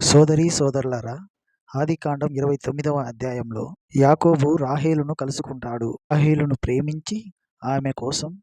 సోదరీ సోదరులారా ఆదికాండం ఇరవై తొమ్మిదవ అధ్యాయంలో యాకోబు రాహేలును కలుసుకుంటాడు. రాహేలును ప్రేమించి ఆమె కోసం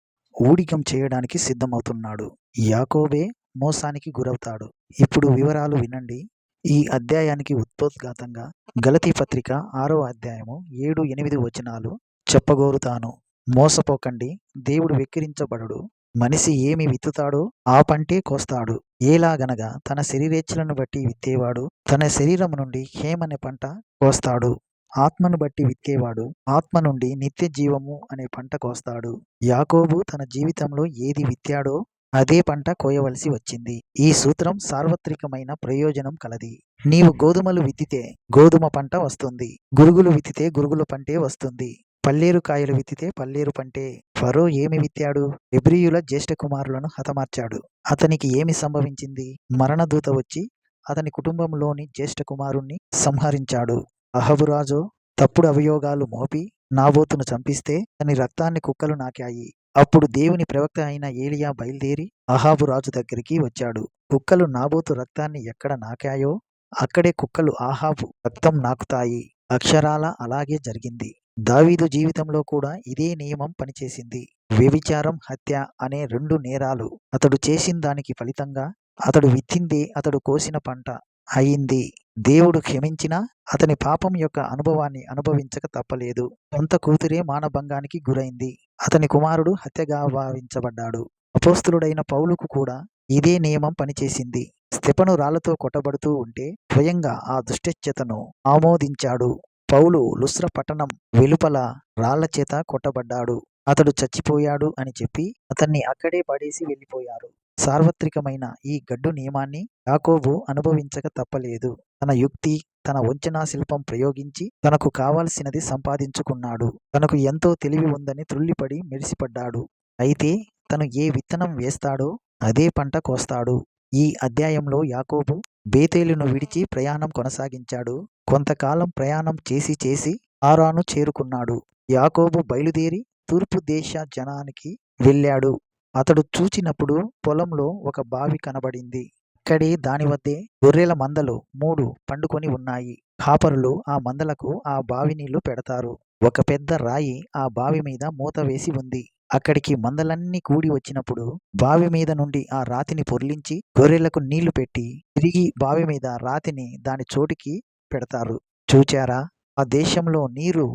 ఊడిగం చేయడానికి సిద్ధమవుతున్నాడు. యాకోబే మోసానికి గురవుతాడు. ఇప్పుడు వివరాలు వినండి. ఈ అధ్యాయానికి ఉత్పోద్ఘాతంగా గలతీ పత్రిక ఆరో అధ్యాయము ఏడు ఎనిమిది వచనాలు చెప్పగోరుతాను. మోసపోకండి. దేవుడు వెక్కిరించబడడు. మనిషి ఏమి విత్తుతాడో ఆ పంటే కోస్తాడు. ఏలాగనగా తన శరీరేచ్ఛలను బట్టి విత్తేవాడు తన శరీరం నుండి హేమనే పంట కోస్తాడు. ఆత్మను బట్టి విత్తేవాడు ఆత్మ నుండి నిత్య జీవము అనే పంట కోస్తాడు. యాకోబు తన జీవితంలో ఏది విత్తాడో అదే పంట కోయవలసి వచ్చింది. ఈ సూత్రం సార్వత్రికమైన ప్రయోజనం కలది. నీవు గోధుమలు విత్తితే గోధుమ పంట వస్తుంది. గురుగులు విత్తితే గురుగుల పంటే వస్తుంది. పల్లేరు కాయలు విత్తితే పల్లేరు పంటే. ఫరో ఏమి విత్తాడు? ఎబ్రియుల జ్యేష్ఠ కుమారులను హతమార్చాడు. అతనికి ఏమి సంభవించింది? మరణదూత వచ్చి అతని కుటుంబంలోని జ్యేష్ఠ కుమారుణ్ణి సంహరించాడు. అహబురాజో తప్పుడు అభియోగాలు మోపి నాబోతును చంపిస్తే అతని రక్తాన్ని కుక్కలు నాకాయి. అప్పుడు దేవుని ప్రవక్త అయిన ఏలియా బయలుదేరి అహాబు రాజు దగ్గరికి వచ్చాడు. కుక్కలు నాబోతు రక్తాన్ని ఎక్కడ నాకాయో అక్కడే కుక్కలు ఆహాబు రక్తం నాకుతాయి. అక్షరాల అలాగే జరిగింది. దావీదు జీవితంలో కూడా ఇదే నియమం పనిచేసింది. వ్యభిచారం హత్య అనే రెండు నేరాలు అతడు చేసిన దానికి ఫలితంగా అతడు విత్తింది అతడు కోసిన పంట అయింది. దేవుడు క్షమించినా అతని పాపం యొక్క అనుభవాన్ని అనుభవించక తప్పలేదు. సొంత కూతురే మానభంగానికి గురైంది. అతని కుమారుడు హత్యగా భావించబడ్డాడు. అపోస్తులుడైన పౌలుకు కూడా ఇదే నియమం పనిచేసింది. స్తెపను రాళ్ళతో కొట్టబడుతూ ఉంటే స్వయంగా ఆ దుష్టచ్యతను ఆమోదించాడు. పౌలు లుస్ర పట్టణం వెలుపల రాళ్ళ చేత కొట్టబడ్డాడు. అతడు చచ్చిపోయాడు అని చెప్పి అతన్ని అక్కడే పడేసి వెళ్ళిపోయారు. సార్వత్రికమైన ఈ గడ్డు నియమాన్ని యాకోబు అనుభవించక తప్పలేదు. తన యుక్తి తన వంచనా శిల్పం ప్రయోగించి తనకు కావాల్సినది సంపాదించుకున్నాడు. తనకు ఎంతో తెలివి ఉందని త్రుల్లిపడి మెరిసిపడ్డాడు. అయితే తను ఏ విత్తనం వేస్తాడో అదే పంట కోస్తాడు. ఈ అధ్యాయంలో యాకోబు బేతేలును విడిచి ప్రయాణం కొనసాగించాడు. కొంతకాలం ప్రయాణం చేసి చేసి ఆరాను చేరుకున్నాడు. యాకోబు బయలుదేరి తూర్పు దేశ జనానికి వెళ్ళాడు. అతడు చూచినప్పుడు పొలంలో ఒక బావి కనబడింది. ఇక్కడే దాని వద్దే గొర్రెల మందలు మూడు పండుకొని ఉన్నాయి. కాపరులు ఆ మందలకు ఆ బావి నీళ్ళు పెడతారు. ఒక పెద్ద రాయి ఆ బావి మీద మూత వేసి ఉంది. అక్కడికి మందలన్నీ కూడి వచ్చినప్పుడు బావి మీద నుండి ఆ రాతిని పొర్లించి గొర్రెలకు నీళ్ళు పెట్టి తిరిగి బావి మీద రాతిని దాని చోటికి పెడతారు. చూచారా? ఆ దేశంలో నీరు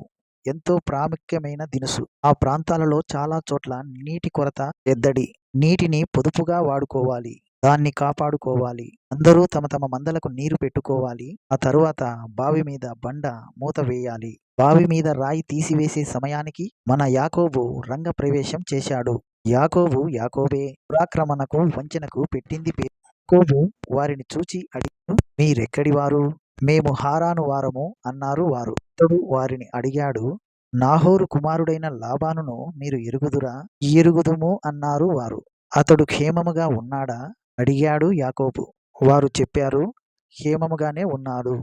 ఎంతో ప్రాముఖ్యమైన దినుసు. ఆ ప్రాంతాలలో చాలా చోట్ల నీటి కొరత ఎద్దడి. నీటిని పొదుపుగా వాడుకోవాలి. దాన్ని కాపాడుకోవాలి. అందరూ తమ తమ మందలకు నీరు పెట్టుకోవాలి. ఆ తరువాత బావి మీద బండ మూత వేయాలి. బావి మీద రాయి తీసివేసే సమయానికి మన యాకోబు రంగ ప్రవేశం చేశాడు. యాకోబు యాకోబే పురాక్రమణకు వంచనకు పెట్టింది పేరు. యాకోబు వారిని చూచి అడిగాడు మీరెక్కడి వారు మేము హారాను వారము అన్నారు వారు. అతడు వారిని అడిగాడు నాహోరు కుమారుడైన లాబానును మీరు ఎరుగుదురా? ఎరుగుదుము అన్నారు వారు. అతడు క్షేమముగా ఉన్నాడా? అడిగాడు యాకోబు. వారు చెప్పారు క్షేమముగానే ఉన్నాడు.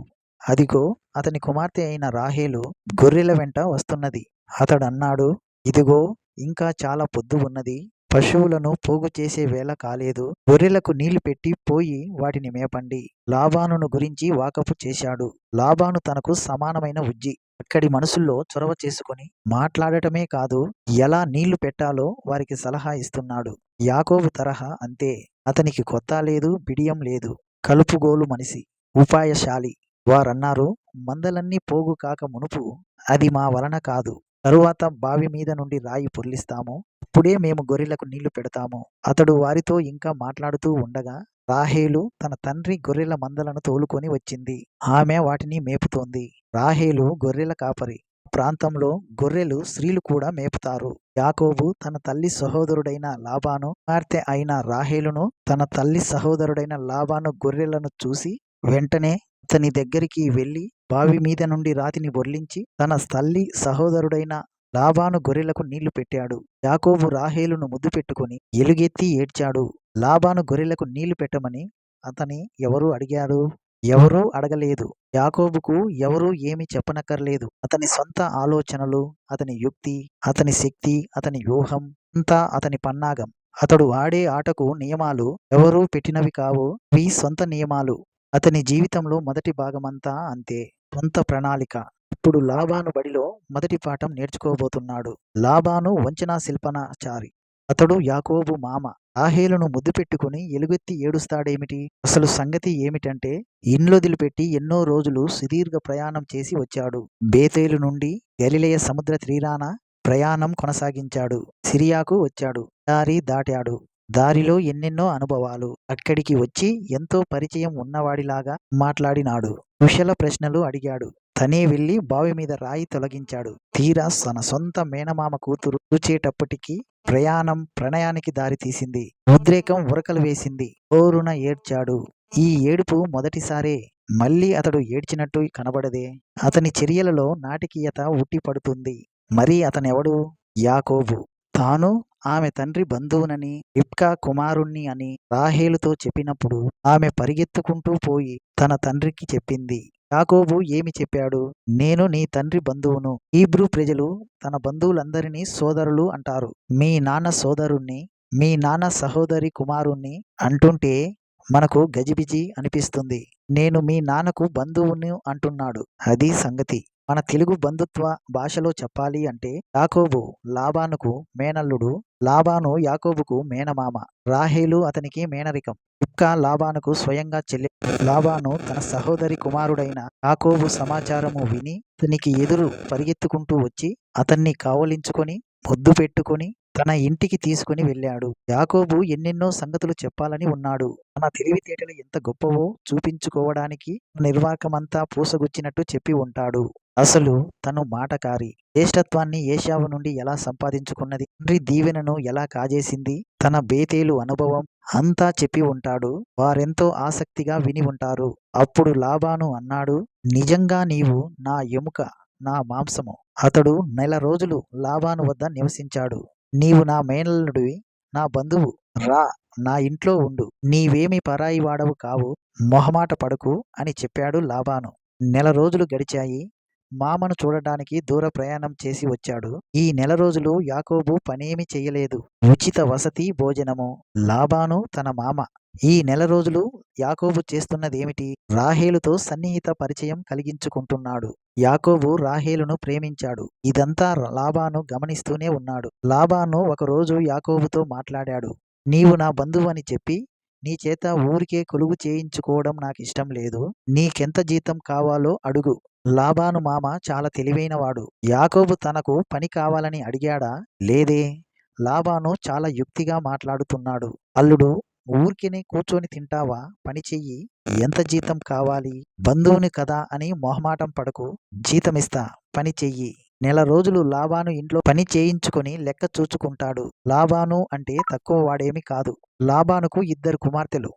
అదిగో అతని కుమార్తె అయిన రాహేలు గొర్రెల వెంట వస్తున్నది. అతడు అన్నాడు ఇదిగో ఇంకా చాలా పొద్దు ఉన్నది. పశువులను పోగు చేసే వేళ కాలేదు. గొర్రెలకు నీళ్ళు పెట్టి పోయి వాటిని మేపండి. లాబానును గురించి వాకపు చేశాడు. లాబాను తనకు సమానమైన ఉజ్జి అక్కడి మనుషుల్లో చొరవ చేసుకుని మాట్లాడటమే కాదు ఎలా నీళ్ళు పెట్టాలో వారికి సలహా ఇస్తున్నాడు. యాకోబు తరహా అంతే. అతనికి కొత్త లేదు బిడియం లేదు. కలుపుగోలు మనిషి. ఉపాయశాలి. వారన్నారు మందలన్నీ పోగు కాక మునుపు అది మా వలన కాదు. తరువాత బావి మీద నుండి రాయి పొర్లిస్తాము. అప్పుడే మేము గొర్రెలకు నీళ్ళు పెడతాము. అతడు వారితో ఇంకా మాట్లాడుతూ ఉండగా రాహేలు తన తండ్రి గొర్రెల మందలను తోలుకొని వచ్చింది. ఆమె వాటిని మేపుతోంది. రాహేలు గొర్రెల కాపరి. ప్రాంతంలో గొర్రెలు స్త్రీలు కూడా మేపుతారు. యాకోబు తన తల్లి సహోదరుడైన లాబాను కుమార్తె అయిన రాహేలును తన తల్లి సహోదరుడైన లాబాను గొర్రెలను చూసి వెంటనే అతని దగ్గరికి వెళ్ళి బావి మీద నుండి రాతిని బొర్లించి తన తల్లి సహోదరుడైన లాబాను గొర్రెలకు నీళ్ళు పెట్టాడు. యాకోబు రాహేలును ముద్దు పెట్టుకుని ఎలుగెత్తి ఏడ్చాడు. లాబాను గొర్రెలకు నీళ్ళు పెట్టమని అతని ఎవరు అడిగాడు ఎవరూ అడగలేదు. యాకోబుకు ఎవరూ ఏమి చెప్పనక్కర్లేదు. అతని సొంత ఆలోచనలు అతని యుక్తి అతని శక్తి అతని వ్యూహం అంతా అతని పన్నాగం. అతడు ఆడే ఆటకు నియమాలు ఎవరూ పెట్టినవి కావు. అవి సొంత నియమాలు. అతని జీవితంలో మొదటి భాగమంతా అంతే. సొంత ప్రణాళిక. ఇప్పుడు లాభాను బడిలో మొదటి పాఠం నేర్చుకోబోతున్నాడు. లాభాను వంచనా శిల్పనాచారి. అతడు యాకోబు మామ. ఆహేలను ముద్దు పెట్టుకుని ఎలుగెత్తి ఏడుస్తాడేమిటి? అసలు సంగతి ఏమిటంటే ఇండ్లొదిలిపెట్టి ఎన్నో రోజులు సుదీర్ఘ ప్రయాణం చేసి వచ్చాడు. బేతేలు నుండి గలిలయ సముద్ర తీరాన ప్రయాణం కొనసాగించాడు. సిరియాకు వచ్చాడు. దారి దాటాడు. దారిలో ఎన్నెన్నో అనుభవాలు. అక్కడికి వచ్చి ఎంతో పరిచయం ఉన్నవాడిలాగా మాట్లాడినాడు. కుశల ప్రశ్నలు అడిగాడు. తనే వెళ్ళి బావి మీద రాయి తొలగించాడు. తీరా తన సొంత మేనమామ కూతురు చూచేటప్పటికి ప్రయాణం ప్రణయానికి దారి తీసింది. ఉద్రేకం ఉరకలు వేసింది. ఓరున ఏడ్చాడు. ఈ ఏడుపు మొదటిసారే మళ్ళీ అతడు ఏడ్చినట్టు కనబడదే. అతని చర్యలలో నాటకీయత ఉట్టిపడుతుంది. మరి అతనెవడు? యాకోబు. తాను ఆమె తండ్రి బంధువునని రిబ్కా కుమారుణ్ణి అని రాహేలుతో చెప్పినప్పుడు ఆమె పరిగెత్తుకుంటూ పోయి తన తండ్రికి చెప్పింది. యాకోబు ఏమి చెప్పాడు? నేను నీ తండ్రి బంధువును హీబ్రూ ప్రజలు తన బంధువులందరినీ సోదరులు అంటారు. మీ నాన్న సోదరుణ్ణి మీ నాన్న సహోదరి కుమారుణ్ణి అంటుంటే మనకు గజిబిజి అనిపిస్తుంది. నేను మీ నాన్నకు బంధువును అంటున్నాడు. అది సంగతి. మన తెలుగు బంధుత్వ భాషలో చెప్పాలి అంటే యాకోబు లాబానుకు మేనల్లుడు లాబాను యాకోబుకు మేనమామ రాహేలు అతనికి మేనరికం. ఇప్కా లాబానుకు స్వయంగా చెల్లి లాబాను తన సహోదరి కుమారుడైన యాకోబు సమాచారము విని అతనికి ఎదురు పరిగెత్తుకుంటూ వచ్చి అతన్ని కావలించుకొని పొద్దు పెట్టుకొని తన ఇంటికి తీసుకుని వెళ్ళాడు. యాకోబు ఎన్నెన్నో సంగతులు చెప్పాలని ఉన్నాడు. తన తెలివితేటలు ఎంత గొప్పవో చూపించుకోవడానికి నిర్వాకమంతా పూసగుచ్చినట్టు చెప్పి ఉంటాడు. అసలు తను మాటకారి జ్యేష్ఠత్వాన్ని ఏషావు నుండి ఎలా సంపాదించుకున్నది? తండ్రి దీవెనను ఎలా కాజేసింది? తన బేతేలు అనుభవం అంతా చెప్పి ఉంటాడు. వారెంతో ఆసక్తిగా విని ఉంటారు. అప్పుడు లాబాను అన్నాడు నిజంగా నీవు నా ఎముక నా మాంసము. అతడు నెల రోజులు లాభాను వద్ద నివసించాడు. నీవు నా మేనల్లుడివి నా బంధువు రా నా ఇంట్లో ఉండు. నీవేమి పరాయి వాడవు కావు మొహమాట పడకు అని చెప్పాడు లాబాను. నెల రోజులు గడిచాయి మామను చూడటానికి దూర ప్రయాణం చేసి వచ్చాడు. ఈ నెల రోజులు యాకోబు పనేమి చేయలేదు. ఉచిత వసతి భోజనము. లాబాను తన మామ. ఈ నెల రోజులు యాకోబు చేస్తున్నదేమిటి? రాహేలుతో సన్నిహిత పరిచయం కలిగించుకుంటున్నాడు. యాకోబు రాహేలును ప్రేమించాడు. ఇదంతా లాబాను గమనిస్తూనే ఉన్నాడు. లాబాను ఒకరోజు యాకోబుతో మాట్లాడాడు. నీవు నా బంధువు అని చెప్పి నీ చేత ఊరికే కొలువు చేయించుకోవడం నాకు ఇష్టం లేదు. నీకెంత జీతం కావాలో అడుగు. లాబాను మామ చాలా తెలివైనవాడు. యాకోబు తనకు పని కావాలని అడిగాడా? లేదే. లాబాను చాలా యుక్తిగా మాట్లాడుతున్నాడు. అల్లుడు ఊరికినే కూర్చొని తింటావా? పని చెయ్యి. ఎంత జీతం కావాలి? బంధువుని కదా అని మొహమాటం పడకు. జీతమిస్తా. పని చెయ్యి. నెల రోజులు లాబాను ఇంట్లో పని చేయించుకొని లెక్క చూచుకుంటాడు. లాబాను అంటే తక్కువ వాడేమి కాదు. లాబానుకు ఇద్దరు కుమార్తెలు.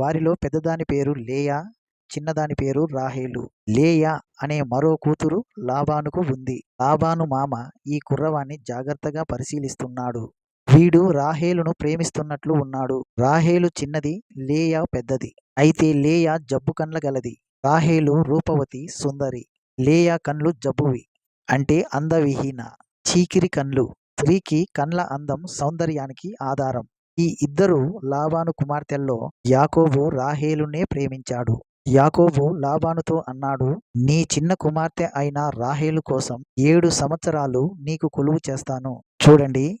వారిలో పెద్దదాని పేరు లేయా? చిన్నదాని పేరు రాహేలు. లేయా అనే మరో కూతురు లాబానుకు ఉంది. లాబాను మామ ఈ కుర్రవాన్ని జాగ్రత్తగా పరిశీలిస్తున్నాడు. వీడు రాహేలును ప్రేమిస్తున్నట్లు ఉన్నాడు. రాహేలు చిన్నది లేయా పెద్దది. అయితే లేయా జబ్బు కండ్ల గలది. రాహేలు రూపవతి సుందరి. లేయా కండ్లు జబ్బువి. అంటే అందవిహీన. చీకిరి కండ్లు. స్త్రీకి కండ్ల అందం సౌందర్యానికి ఆధారం. ఈ ఇద్దరు లాబాను కుమార్తెల్లో యాకోబు రాహేలునే ప్రేమించాడు. యాకోబు లాబానుతో అన్నాడు నీ చిన్న కుమార్తె అయిన రాహేలు కోసం ఏడు సంవత్సరాలు నీకు కొలువు చేస్తాను. చూడండి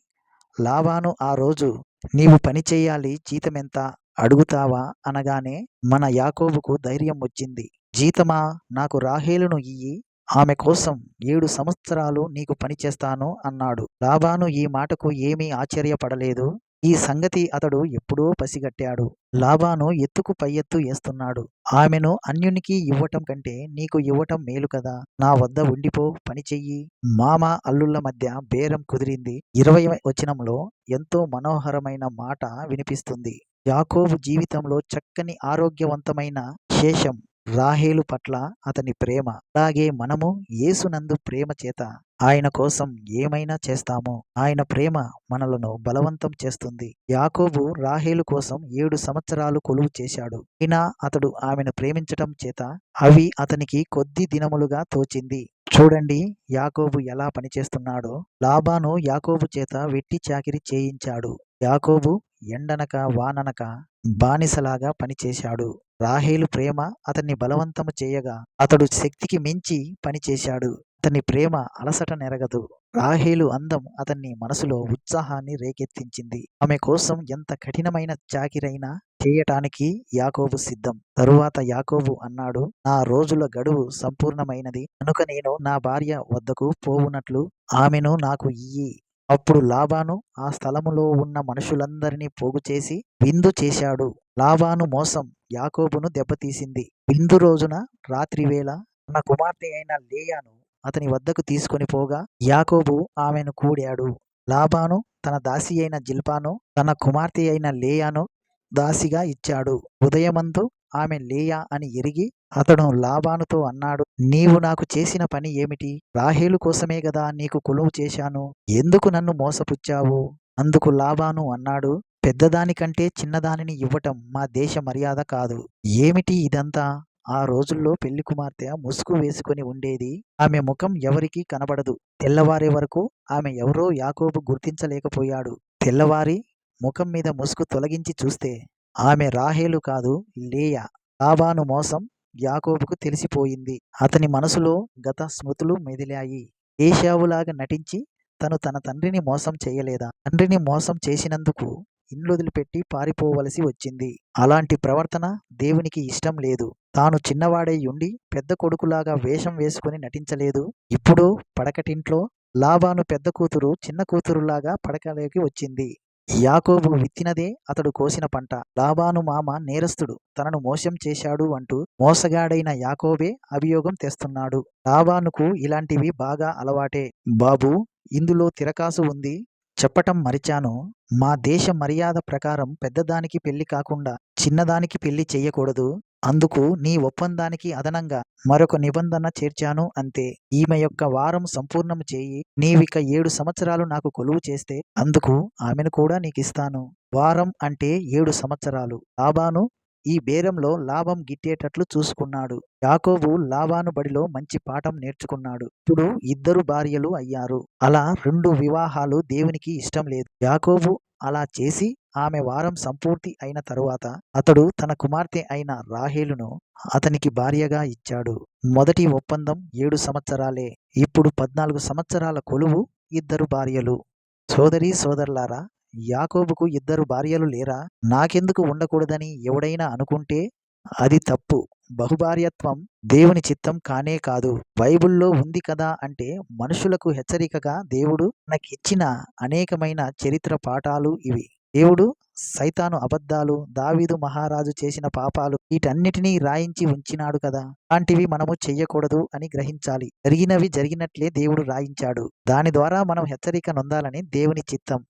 లాబాను ఆ రోజు నీవు పని చేయాలి జీతమెంత అడుగుతావా అనగానే మన యాకోబుకు ధైర్యం వచ్చింది. జీతమా? నాకు రాహేలును ఇయ్యి ఆమె కోసం ఏడు సంవత్సరాలు నీకు పనిచేస్తాను అన్నాడు. లాబాను ఈ మాటకు ఏమీ ఆశ్చర్యపడలేదు. ఈ సంగతి అతడు ఎప్పుడో పసిగట్టాడు. లాబాను ఎత్తుకు పై ఎత్తు వేస్తున్నాడు. ఆమెను అన్యునికి ఇవ్వటం కంటే నీకు ఇవ్వటం మేలు కదా. నా వద్ద ఉండిపో పని చెయ్యి. మామ అల్లుళ్ళ మధ్య బేరం కుదిరింది. ఇరవై వచనంలో ఎంతో మనోహరమైన మాట వినిపిస్తుంది. యాకోబు జీవితంలో చక్కని ఆరోగ్యవంతమైన శేషం. రాహేలు పట్ల అతని ప్రేమ. అలాగే మనము యేసునందు ప్రేమ చేత ఆయన కోసం ఏమైనా చేస్తాము ఆయన ప్రేమ మనలను బలవంతం చేస్తుంది. యాకోబు రాహేలు కోసం ఏడు సంవత్సరాలు కొలువు చేశాడు. అయినా అతడు ఆమెను ప్రేమించటం చేత అవి అతనికి కొద్ది దినములుగా తోచింది. చూడండి యాకోబు ఎలా పనిచేస్తున్నాడో. లాబాను యాకోబు చేత వెట్టి చాకిరి చేయించాడు. యాకోబు ఎండనక వాననక బానిసలాగా పనిచేశాడు. రాహేలు ప్రేమ అతన్ని బలవంతము చేయగా అతడు శక్తికి మించి పనిచేశాడు అతని ప్రేమ అలసట నెరగదు. రాహేలు అందం అతన్ని మనసులో ఉత్సాహాన్ని రేకెత్తించింది. ఆమె కోసం ఎంత కఠినమైన చాకిరైనా చేయటానికి యాకోబు సిద్ధం. తరువాత యాకోబు అన్నాడు నా రోజుల గడువు సంపూర్ణమైనది. కనుక నేను నా భార్య వద్దకు పోవునట్లు ఆమెను నాకు ఇయ్యి. అప్పుడు లాబాను ఆ స్థలములో ఉన్న మనుషులందరినీ పోగు చేసి విందు చేశాడు. లాబాను మోసం యాకోబును దెబ్బతీసింది. విందు రోజున రాత్రివేళ తన కుమార్తె అయిన లేయాను అతని వద్దకు తీసుకొని పోగా యాకోబు ఆమెను కూడాడు. లాబాను తన దాసి అయిన జిల్పాను తన కుమార్తె అయిన లేయాను దాసిగా ఇచ్చాడు. ఉదయమందు ఆమె లేయా అని ఎరిగి అతడు లాబానుతో అన్నాడు నీవు నాకు చేసిన పని ఏమిటి? రాహేలు కోసమే గదా నీకు కొలువు చేశాను. ఎందుకు నన్ను మోసపుచ్చావు? అందుకు లాబాను అన్నాడు పెద్దదానికంటే చిన్నదానిని ఇవ్వటం మా దేశ మర్యాద కాదు. ఏమిటి ఇదంతా? ఆ రోజుల్లో పెళ్ళి కుమార్తె ముసుగు వేసుకుని ఉండేది ఆమె ముఖం ఎవరికీ కనబడదు. తెల్లవారే వరకు ఆమె ఎవరో యాకోబు గుర్తించలేకపోయాడు. తెల్లవారి ముఖం మీద ముసుగు తొలగించి చూస్తే ఆమె రాహేలు కాదు లేయా. లాబాను మోసం యాకోబుకు తెలిసిపోయింది. అతని మనసులో గత స్మృతులు మెదిలాయి. ఏషావులాగా నటించి తను తన తండ్రిని మోసం చేయలేదా? తండ్రిని మోసం చేసినందుకు ఇల్లుదిలిపెట్టి పారిపోవలసి వచ్చింది. అలాంటి ప్రవర్తన దేవునికి ఇష్టం లేదు. తాను చిన్నవాడై ఉండి పెద్ద కొడుకులాగా వేషం వేసుకుని నటించలేదు. ఇప్పుడు పడకటింట్లో లాబాను పెద్ద కూతురు చిన్న కూతురులాగా పడకలోకి వచ్చింది. యాకోబు విత్తినదే అతడు కోసిన పంట. లాబాను మామ నేరస్తుడు తనను మోసం చేశాడు అంటూ మోసగాడైన యాకోబే అభియోగం తెస్తున్నాడు. లాబానుకు ఇలాంటివి బాగా అలవాటే. బాబు ఇందులో తిరకాసు ఉంది. చెప్పటం మరిచాను. మా దేశ మర్యాద ప్రకారం పెద్దదానికి పెళ్ళి కాకుండా చిన్నదానికి పెళ్ళి చెయ్యకూడదు. అందుకు నీ ఒప్పందానికి అదనంగా మరొక నిబంధన చేర్చాను అంతే. ఈమె యొక్క వారం సంపూర్ణం చేయి. నీవిక ఏడు సంవత్సరాలు నాకు కొలువు చేస్తే అందుకు ఆమెను కూడా నీకిస్తాను. వారం అంటే ఏడు సంవత్సరాలు. లాభాను ఈ బేరంలో లాభం గిట్టేటట్లు చూసుకున్నాడు. యాకోబు లాభాను బడిలో మంచి పాఠం నేర్చుకున్నాడు. ఇప్పుడు ఇద్దరు భార్యలు అయ్యారు. అలా రెండు వివాహాలు దేవునికి ఇష్టం లేదు. యాకోబు అలా చేసి ఆమె వారం సంపూర్తి అయిన తరువాత అతడు తన కుమార్తె అయిన రాహేలును అతనికి భార్యగా ఇచ్చాడు. మొదటి ఒప్పందం ఏడు సంవత్సరాలే. ఇప్పుడు పద్నాలుగు సంవత్సరాల కొలువు ఇద్దరు భార్యలు. సోదరి సోదరులారా యాకోబుకు ఇద్దరు భార్యలు లేరా? నాకెందుకు ఉండకూడదని ఎవడైనా అనుకుంటే అది తప్పు. బహుభార్యత్వం దేవుని చిత్తం కానే కాదు. బైబిల్లో ఉంది కదా అంటే మనుషులకు హెచ్చరికగా దేవుడు మనకిచ్చిన అనేకమైన చరిత్ర పాఠాలు ఇవి. దేవుడు సైతాను అబద్ధాలు దావీదు మహారాజు చేసిన పాపాలు వీటన్నిటినీ రాయించి ఉంచినాడు కదా. అలాంటివి మనము చెయ్యకూడదు అని గ్రహించాలి. జరిగినవి జరిగినట్లే దేవుడు రాయించాడు. దాని ద్వారా మనం హెచ్చరిక నొందాలని దేవుని చిత్తం.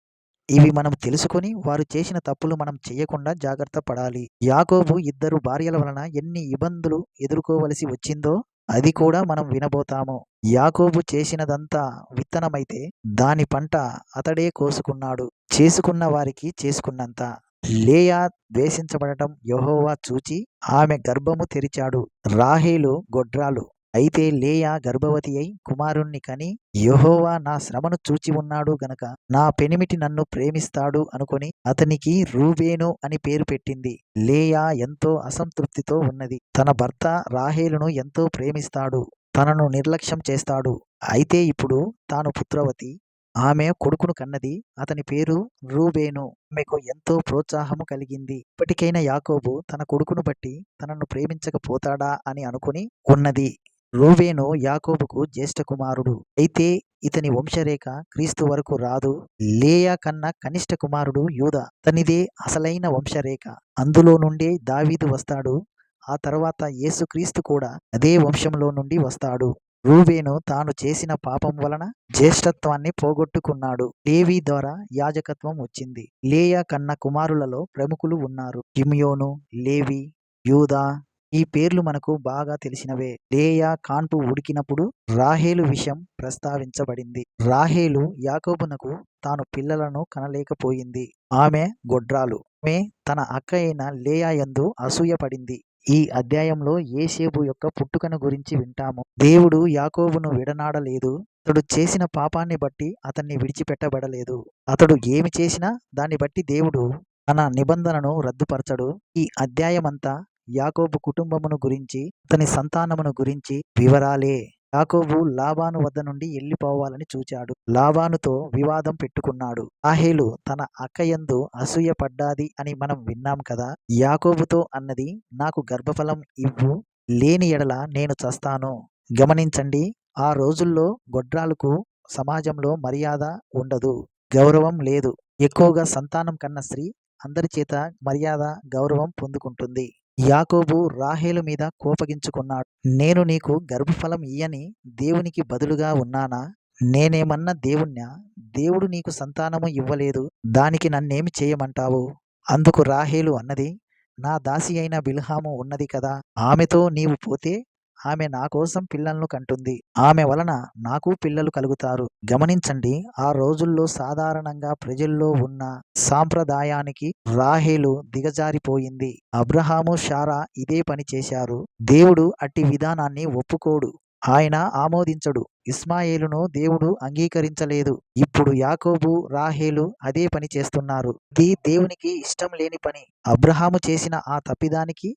ఇవి మనం తెలుసుకొని వారు చేసిన తప్పులు మనం చేయకుండా జాగ్రత్త పడాలి. యాకోబు ఇద్దరు భార్యల వలన ఎన్ని ఇబ్బందులు ఎదుర్కోవలసి వచ్చిందో అది కూడా మనం వినబోతాము. యాకోబు చేసినదంతా విత్తనమైతే దాని పంట అతడే కోసుకున్నాడు. చేసుకున్న వారికి చేసుకున్నంత. లేయా ద్వేషించబడటం యెహోవా చూచి ఆమె గర్భము తెరిచాడు. రాహేలు గొడ్రాలు. అయితే లేయా గర్భవతి అయి కుమారుణ్ణి కని యెహోవా నా శ్రమను చూచి ఉన్నాడు గనక నా పెనిమిటి నన్ను ప్రేమిస్తాడు అనుకొని అతనికి రూబేను అని పేరు పెట్టింది. లేయా ఎంతో అసంతృప్తితో ఉన్నది. తన భర్త రాహేలును ఎంతో ప్రేమిస్తాడు. తనను నిర్లక్ష్యం చేస్తాడు. అయితే ఇప్పుడు తాను పుత్రవతి ఆమె కొడుకును కన్నది. అతని పేరు రూబేను. ఆమెకు ఎంతో ప్రోత్సాహము కలిగింది. ఇప్పటికైనా యాకోబు తన కొడుకును బట్టి తనను ప్రేమించకపోతాడా అని అనుకుని ఉన్నది. రూబేను యాకోబుకు జ్యేష్ఠ కుమారుడు. అయితే ఇతని వంశరేఖ క్రీస్తు వరకు రాదు. లేయా కన్నా కనిష్ట కుమారుడు యూద. తనిదే అసలైన వంశరేఖ. అందులో నుండే దావీదు వస్తాడు. ఆ తర్వాత యేసుక్రీస్తు కూడా అదే వంశంలో నుండి వస్తాడు. రూవేను తాను చేసిన పాపం వలన జ్యేష్ఠత్వాన్ని పోగొట్టుకున్నాడు. లేవి ద్వారా యాజకత్వం వచ్చింది. లేయా కన్న కుమారులలో ప్రముఖులు ఉన్నారు. కిమియోను లేవి యూదా ఈ పేర్లు మనకు బాగా తెలిసినవే. లేయా కాన్పు ఉడికినప్పుడు రాహేలు విషయం ప్రస్తావించబడింది. రాహేలు యాకోబునకు తాను పిల్లలను కనలేకపోయింది. ఆమె గొడ్రాలు. ఆమె తన అక్క అయిన లేయా యందు అసూయపడింది ఈ అధ్యాయంలో ఏసేబు యొక్క పుట్టుకను గురించి వింటాము. దేవుడు యాకోబును విడనాడలేదు. అతడు చేసిన పాపాన్ని బట్టి అతన్ని విడిచిపెట్టబడలేదు. అతడు ఏమి చేసినా దాన్ని బట్టి దేవుడు తన నిబంధనను రద్దుపరచడు. ఈ అధ్యాయమంతా యాకోబు కుటుంబమును గురించి అతని సంతానమును గురించి వివరాలే. యాకోబు లాబాను వద్ద నుండి వెళ్ళిపోవాలని చూచాడు. లాబానుతో వివాదం పెట్టుకున్నాడు. రాహేలు తన అక్కయందు అసూయ పడ్డాది అని మనం విన్నాం కదా. యాకోబుతో అన్నది నాకు గర్భఫలం ఇవ్వు లేని ఎడల నేను చస్తాను. గమనించండి ఆ రోజుల్లో గొడ్రాలకు సమాజంలో మర్యాద ఉండదు గౌరవం లేదు. ఎక్కువగా సంతానం కన్న స్త్రీ అందరి చేత మర్యాద గౌరవం పొందుకుంటుంది. యాకోబు రాహేలు మీద కోపగించుకున్నాడు. నేను నీకు గర్భఫలం ఇయ్యని దేవునికి బదులుగా ఉన్నానా? నేనేమన్నా దేవుణ్ణా? దేవుడు నీకు సంతానము ఇవ్వలేదు. దానికి నన్నేమి చేయమంటావు? అందుకు రాహేలు అన్నది నా దాసి అయిన బిల్హాము ఉన్నది కదా ఆమెతో నీవు పోతే ఆమె నా కోసం పిల్లలను కంటుంది. ఆమె వలన నాకు పిల్లలు కలుగుతారు. గమనించండి ఆ రోజుల్లో సాధారణంగా ప్రజల్లో ఉన్న సాంప్రదాయానికి రాహేలు దిగజారిపోయింది. అబ్రహాము షారా ఇదే పని చేశారు. దేవుడు అట్టి విధానాన్ని ఒప్పుకోడు. ఆయన ఆమోదించడు. ఇస్మాయేలును దేవుడు అంగీకరించలేదు. ఇప్పుడు యాకోబు రాహేలు అదే పని చేస్తున్నారు. ఇది దేవునికి ఇష్టం లేని పని. అబ్రహాము చేసిన ఆ తప్పిదానికి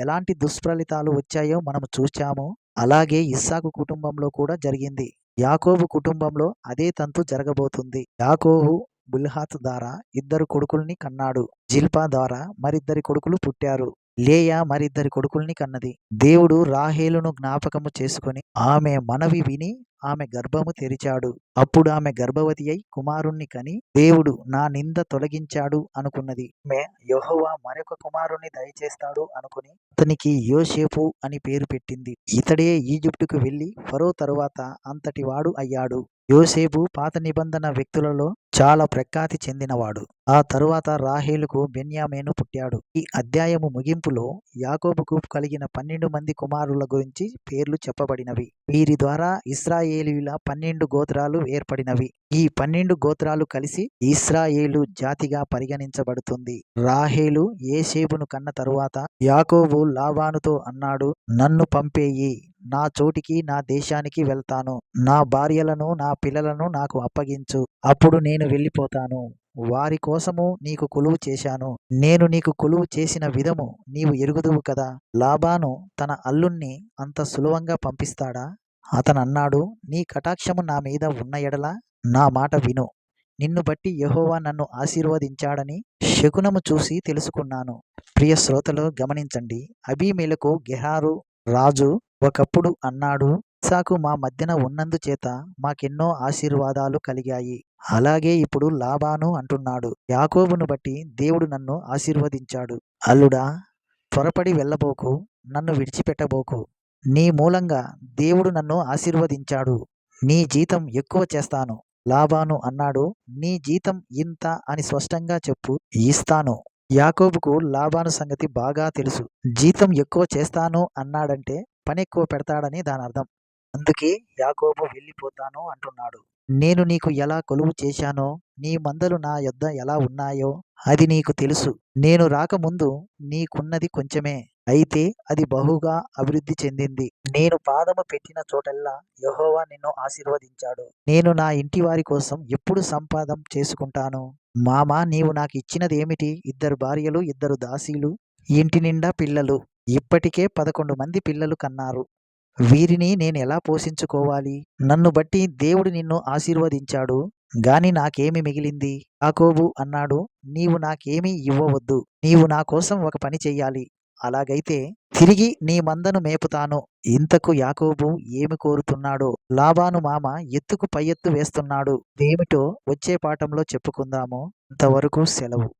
ఎలాంటి దుష్ఫలితాలు వచ్చాయో మనం చూచాము. అలాగే ఇస్సాకు కుటుంబంలో కూడా జరిగింది. యాకోబు కుటుంబంలో అదే తంతు జరగబోతుంది. యాకోబు బుల్హాత్ ద్వారా ఇద్దరు కొడుకుల్ని కన్నాడు. జిల్పా ద్వారా మరిద్దరి కొడుకులు పుట్టారు. లేయా మరిద్దరి కొడుకుల్ని కన్నది. దేవుడు రాహేలును జ్ఞాపకము చేసుకొని ఆమె మనవి విని ఆమె గర్భము తెరిచాడు. అప్పుడు ఆమె గర్భవతి అయి కుమారుణ్ణి కని దేవుడు నా నింద తొలగించాడు అనుకున్నది. ఆమె యహోవా మరొక కుమారుణ్ణి దయచేస్తాడు అనుకుని అతనికి యోసేపు అని పేరు పెట్టింది. ఇతడే ఈజిప్టుకు వెళ్ళి ఫరో తరువాత అంతటి వాడు అయ్యాడు. యోసేపు పాత నిబంధన వ్యక్తులలో చాలా ప్రఖ్యాతి చెందినవాడు. ఆ తరువాత రాహేలుకు బెన్యామేను పుట్టాడు. ఈ అధ్యాయము ముగింపులో యాకోబుకు కలిగిన పన్నెండు మంది కుమారుల గురించి పేర్లు చెప్పబడినవి. వీరి ద్వారా ఇస్రాయేలీల పన్నెండు గోత్రాలు ఏర్పడినవి. ఈ పన్నెండు గోత్రాలు కలిసి ఇస్రాయేలు జాతిగా పరిగణించబడుతుంది. రాహేలు ఏసేబును కన్న తరువాత యాకోబు లాబానుతో అన్నాడు నన్ను పంపేయి. నా చోటికి నా దేశానికి వెళ్తాను. నా భార్యలను నా పిల్లలను నాకు అప్పగించు. అప్పుడు నేను వెళ్ళిపోతాను. వారి కోసము నీకు కొలువు చేశాను. నేను నీకు కొలువు చేసిన విధము నీవు ఎరుగుదువు కదా? లాబాను తన అల్లుణ్ణి అంత సులభంగా పంపిస్తాడా? అతను అన్నాడు నీ కటాక్షము నా మీద ఉన్న ఎడల నా మాట విను. నిన్ను బట్టి యెహోవా నన్ను ఆశీర్వదించాడని శకునము చూసి తెలుసుకున్నాను. ప్రియ శ్రోతలు గమనించండి. అభిమేలకు గెహారు రాజు ఒకప్పుడు అన్నాడు ఇసాకు మా మధ్యన ఉన్నందుచేత మాకెన్నో ఆశీర్వాదాలు కలిగాయి. అలాగే ఇప్పుడు లాబాను అంటున్నాడు. యాకోబును బట్టి దేవుడు నన్ను ఆశీర్వదించాడు. అల్లుడా త్వరపడి వెళ్ళబోకు నన్ను విడిచిపెట్టబోకు. నీ మూలంగా దేవుడు నన్ను ఆశీర్వదించాడు. నీ జీతం ఎక్కువ చేస్తాను. లాబాను అన్నాడు. నీ జీతం ఇంత అని స్పష్టంగా చెప్పు ఇస్తాను. యాకోబుకు లాభాను సంగతి బాగా తెలుసు. జీతం ఎక్కువ చేస్తాను అన్నాడంటే పని ఎక్కువ పెడతాడని దాని అర్థం అందుకే యాకోబు వెళ్ళిపోతాను అంటున్నాడు. నేను నీకు ఎలా కొలువు చేశానో నీ మందలు నా యొద్ద ఎలా ఉన్నాయో అది నీకు తెలుసు. నేను రాకముందు నీకున్నది కొంచెమే. అయితే అది బహుగా అభివృద్ధి చెందింది. నేను పాదము పెట్టిన చోటల్లా యహోవా నిన్ను ఆశీర్వదించాడు. నేను నా ఇంటి వారి కోసం ఎప్పుడు సంపాదం చేసుకుంటాను? మామ నీవు నాకు ఇచ్చినది ఏమిటి? ఇద్దరు భార్యలు ఇద్దరు దాసీలు ఇంటి నిండా పిల్లలు. ఇప్పటికే పదకొండు మంది పిల్లలు కన్నారు. వీరిని నేను ఎలా పోషించుకోవాలి? నన్ను బట్టి దేవుడు నిన్ను ఆశీర్వదించాడు గాని నాకేమి మిగిలింది? యాకోబు అన్నాడు నీవు నాకేమీ ఇవ్వవద్దు నీవు నా కోసం ఒక పని చెయ్యాలి. అలాగైతే తిరిగి నీ మందను మేపుతాను. ఇంతకు యాకోబు ఏమి కోరుతున్నాడో? లాబాను మామ ఎత్తుకు పై ఎత్తు వేస్తున్నాడు. ఏమిటో వచ్చే పాఠంలో చెప్పుకుందాము. అంతవరకు సెలవు.